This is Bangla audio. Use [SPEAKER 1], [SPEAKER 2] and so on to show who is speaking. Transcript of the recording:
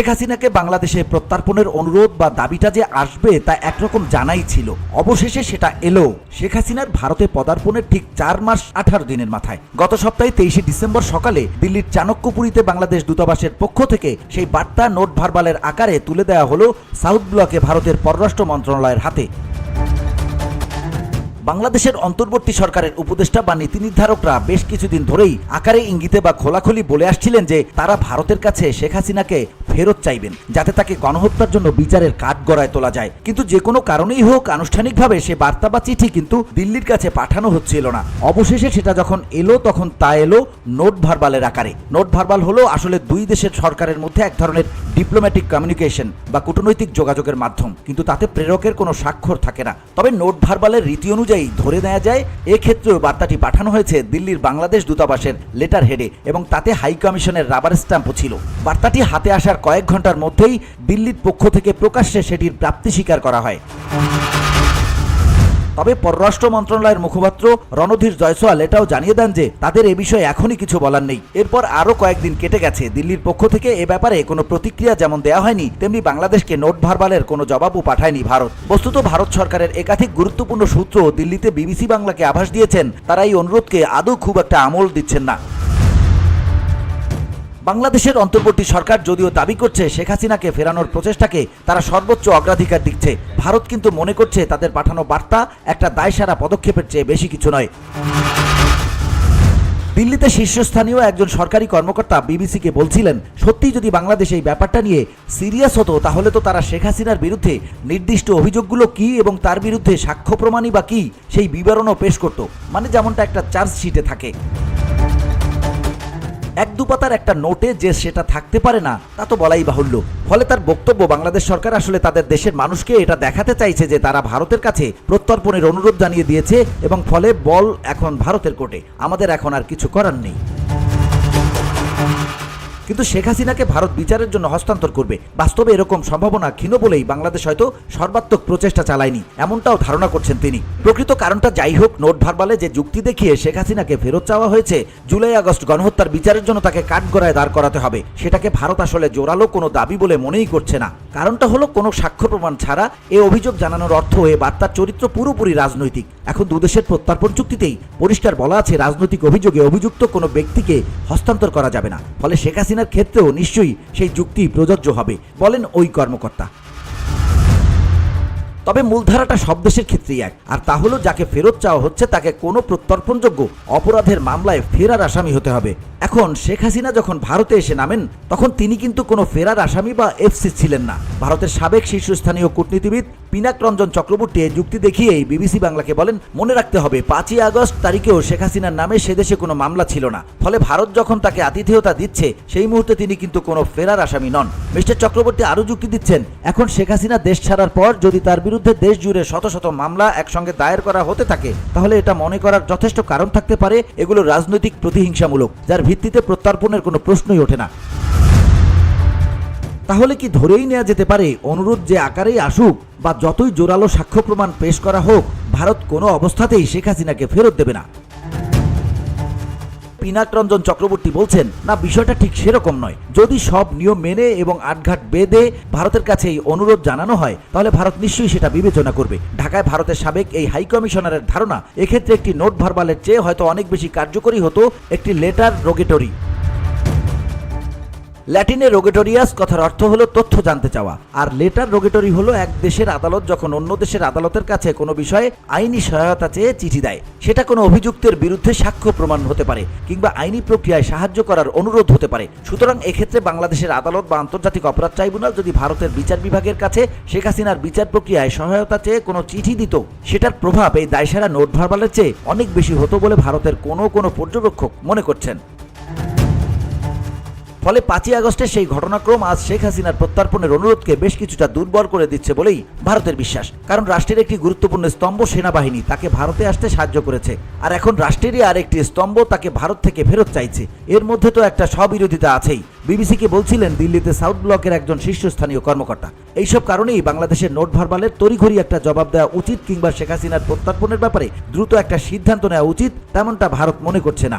[SPEAKER 1] শেখ হাসিনাকে বাংলাদেশে প্রত্যার্পণের অনুরোধ বা দাবিটা যে আসবে তা একরকম জানাই ছিল। অবশেষে সেটা এলো। শেখ হাসিনার ভারতে পদার্পণের ঠিক চার মাস আঠারো দিনের মাথায়। গত সপ্তাহে তেইশে ডিসেম্বর সকালে দিল্লির চাণক্যপুরীতে বাংলাদেশ দূতাবাসের পক্ষ থেকে সেই বার্তা নোট ভারবালের আকারে তুলে দেওয়া হলো সাউথ ব্লকে ভারতের পররাষ্ট্র মন্ত্রণালয়ের হাতে। বাংলাদেশের অন্তর্বর্তী সরকারের উপদেষ্টা বা নীতি নির্ধারকরা বেশ কিছুদিন ধরেই আকারে ইঙ্গিতে বা খোলাখুলি বলে আসছিলেন যে তারা ভারতের কাছে শেখ হাসিনাকে ফেরত চাইবেন, যাতে তাকে গণহত্যার জন্য বিচারের কাঠ গড়ায় তোলা যায়। কিন্তু যে কোনো কারণেই হোক, আনুষ্ঠানিকভাবে সে বার্তা বা চিঠি কিন্তু দিল্লির কাছে পাঠানো হচ্ছিল না। অবশেষে সেটা যখন এলো, তখন তা এলো নোট ভারবালের আকারে। নোট ভারবাল হলো আসলে দুই দেশের সরকারের মধ্যে এক ধরনের ডিপ্লোম্যাটিক কমিউনিকেশন বা কূটনৈতিক যোগাযোগের মাধ্যম। কিন্তু তাতে প্রেরকের কোনো স্বাক্ষর থাকে না। তবে নোট ভারবালের রীতি অনুযায়ী ধরে নেওয়া যায়, এক্ষেত্রেও বার্তাটি পাঠানো হয়েছে দিল্লির বাংলাদেশ দূতাবাসের লেটার হেডে এবং তাতে হাই কমিশনের রাবার স্ট্যাম্পও ছিল। বার্তাটি হাতে আসার কয়েক ঘণ্টার মধ্যেই দিল্লির পক্ষ থেকে প্রকাশ্যে সেটির প্রাপ্তি স্বীকার করা হয়। তবে পররাষ্ট্র মন্ত্রণালয়ের মুখপাত্র রণধীর জয়সওয়াল এটাও জানিয়ে দেন যে তাদের এ বিষয়ে এখনই কিছু বলার নেই। এরপর আরও কয়েকদিন কেটে গেছে। দিল্লির পক্ষ থেকে এ ব্যাপারে কোনো প্রতিক্রিয়া যেমন দেওয়া হয়নি, তেমনি বাংলাদেশকে নোট ভারবালের কোনো জবাবও পাঠায়নি ভারত। বস্তুত ভারত সরকারের একাধিক গুরুত্বপূর্ণ সূত্র দিল্লিতে বিবিসি বাংলাকে আভাস দিয়েছেন, তারা এই অনুরোধকে আদৌ খুব একটা আমল দিচ্ছেন না। বাংলাদেশের অন্তর্বর্তী সরকার যদিও দাবি করছে শেখ হাসিনাকে ফেরানোর প্রচেষ্টাকে তারা সর্বোচ্চ অগ্রাধিকার দিচ্ছে। ভারত কিন্তু মনে করছে তাদের পাঠানো বার্তা একটা দায়সারা পদক্ষেপের চেয়ে বেশি কিছু নয়। দিল্লিতে শীর্ষস্থানীয় একজন সরকারি কর্মকর্তা বিবিসিকে বলছিলেন সত্যি যদি বাংলাদেশ এই ব্যাপারটা নিয়ে সিরিয়াস হতো, তাহলে তো তারা শেখ হাসিনার বিরুদ্ধে নির্দিষ্ট অভিযোগগুলো কি এবং তার বিরুদ্ধে সাক্ষ্য প্রমাণই বা কি সেই বিবরণও পেশ করত। মানে যেমনটা একটা চার্জশিটে থাকে। এক দুপাতার একটা নোটে যে সেটা থাকতে পারে না, তা তো বলাই বাহুল্য। ফলে তার বক্তব্য বাংলাদেশ সরকার আসলে তাদের দেশের মানুষকে এটা দেখাতে চাইছে যে তারা ভারতের কাছে প্রত্যর্পণের অনুরোধ জানিয়ে দিয়েছে এবং ফলে বল এখন ভারতের কোর্টে। আমাদের এখন আর কিছু করার নেই। কিন্তু শেখ হাসিনাকে ভারত বিচারের জন্য হস্তান্তর করবে। বাস্তবে এরকম সম্ভাবনা ক্ষীণ বলেই বাংলাদেশ হয়তো সর্বাত্মক প্রচেষ্টা চালায়নি, এমনটাও ধারণা করছেন তিনি। প্রকৃত কারণটা যাই হোক, নোট ভারবালে যে যুক্তি দেখিয়ে শেখ হাসিনাকে ফেরত চাওয়া হয়েছে, জুলাই আগস্ট গণহত্যার বিচারের জন্য তাকে কাঠগড়ায় দাঁড় করাতে হবে। সেটাকে ভারত আসলে জোরালো কোনো দাবি বলে মনেই করছে না। কারণটা হলো কোনো সাক্ষ্য প্রমাণ ছাড়া এ অভিযোগ জানানোর অর্থ এ বার্তার চরিত্র পুরোপুরি রাজনৈতিক। এখন দুদেশের প্রত্যার্পণ চুক্তিতেই পরিষ্কার বলা আছে রাজনৈতিক অভিযোগে অভিযুক্ত কোনো ব্যক্তিকে হস্তান্তর করা যাবে না। ফলে শেখ হাসিনার ক্ষেত্রেও নিশ্চয়ই সেই যুক্তি প্রযোজ্য হবে, বলেন ওই কর্মকর্তা। তবে মূলধারাটা সব দেশের ক্ষেত্রেই এক। আর তা হলো, যাকে ফেরত চাওয়া হচ্ছে, তাকে কোনো প্রত্যর্পণযোগ্য অপরাধের মামলায় ফেরার আসামি হতে হবে। এখন শেখ হাসিনা যখন ভারতে এসে নামেন, তখন তিনি কিন্তু কোনো ফেরার আসামি বা এফসি ছিলেন না। ভারতের সাবেক শীর্ষস্থানীয় কূটনীতিবিদ পিনাক রঞ্জন চক্রবর্তী এই যুক্তি দেখিয়েই বিবিসি বাংলাকে বলেন, মনে রাখতে হবে, পাঁচই আগস্ট তারিখেও শেখ হাসিনার নামে সে দেশে কোনো মামলা ছিল না। ফলে ভারত যখন তাকে আতিথেয়তা দিচ্ছে, সেই মুহূর্তে তিনি কিন্তু কোনো ফেরার আসামি নন। মিস্টার চক্রবর্তী আরও যুক্তি দিচ্ছেন, এখন শেখ হাসিনা দেশ ছাড়ার পর যদি তার বিরুদ্ধে দেশ জুড়ে শত শত মামলা একসঙ্গে দায়ের করা হতে থাকে, তাহলে এটা মনে করার যথেষ্ট কারণ থাকতে পারে এগুলো রাজনৈতিক প্রতিহিংসামূলক, যার ভিত্তিতে প্রত্যর্পণের কোনো প্রশ্নই ওঠে না। তাহলে কি ধরেই নেওয়া যেতে পারে, অনুরোধ যে আকারেই আসুক বা যতই জোরালো সাক্ষ্য প্রমাণ পেশ করা হোক, ভারত কোনো অবস্থাতেই শেখ হাসিনাকে ফেরত দেবে না। পিনাক রঞ্জন চক্রবর্তী বলছেন, না, বিষয়টা ঠিক সেরকম নয়। যদি সব নিয়ম মেনে এবং আটঘাট বেঁধে ভারতের কাছে এই অনুরোধ জানানো হয়, তাহলে ভারত নিশ্চয়ই সেটা বিবেচনা করবে। ঢাকায় ভারতের সাবেক এই হাই কমিশনারের ধারণা, এক্ষেত্রে একটি নোট ভারবালের চেয়ে হয়তো অনেক বেশি কার্যকরী হতো একটি লেটার রোগেটরি। ল্যাটিনে রোগেটোরিয়াস কথার অর্থ হলো তথ্য জানতে চাওয়া। আর লেটার রোগেটরি হলো এক দেশের আদালত যখন অন্য দেশের আদালতের কাছে কোনো বিষয়ে আইনি সহায়তা চেয়ে চিঠি দেয়। সেটা কোনো অভিযুক্তের বিরুদ্ধে সাক্ষ্য প্রমাণ হতে পারে কিংবা আইনি প্রক্রিয়ায় সাহায্য করার অনুরোধ হতে পারে। সুতরাং এক্ষেত্রে বাংলাদেশের আদালত বা আন্তর্জাতিক অপরাধ ট্রাইব্যুনাল যদি ভারতের বিচার বিভাগের কাছে শেখ হাসিনার বিচার প্রক্রিয়ায় সহায়তা চেয়ে কোনো চিঠি দিত, সেটার প্রভাব এই দায়সারা নোট ভারবালের চেয়ে অনেক বেশি হতো বলে ভারতের কোনো কোনো পর্যবেক্ষক মনে করছেন। ফলে পাঁচই আগস্টের সেই ঘটনাক্রম আজ শেখ হাসিনার প্রত্যর্পণের অনুরোধকে বেশ কিছুটা দুর্বল করে দিচ্ছে বলেই ভারতের বিশ্বাস। কারণ রাষ্ট্রের একটি গুরুত্বপূর্ণ স্তম্ভ সেনাবাহিনী, তাকে ভারতে আসতে সাহায্য করেছে। আর এখন রাষ্ট্রেরই আর একটি স্তম্ভ তাকে ভারত থেকে ফেরত চাইছে। এর মধ্যে তো একটা স্ববিরোধিতা আছেই। বিবিসিকে বলছিলেন, দিল্লিতে সাউথ ব্লকের একজন শীর্ষস্থানীয় কর্মকর্তা। এইসব কারণেই বাংলাদেশের নোট ভারবালের তড়িঘড়ি একটা জবাব দেওয়া উচিত কিংবা শেখ হাসিনার প্রত্যর্পণের ব্যাপারে দ্রুত একটা সিদ্ধান্ত নেওয়া উচিত, তেমনটা ভারত মনে করছে না।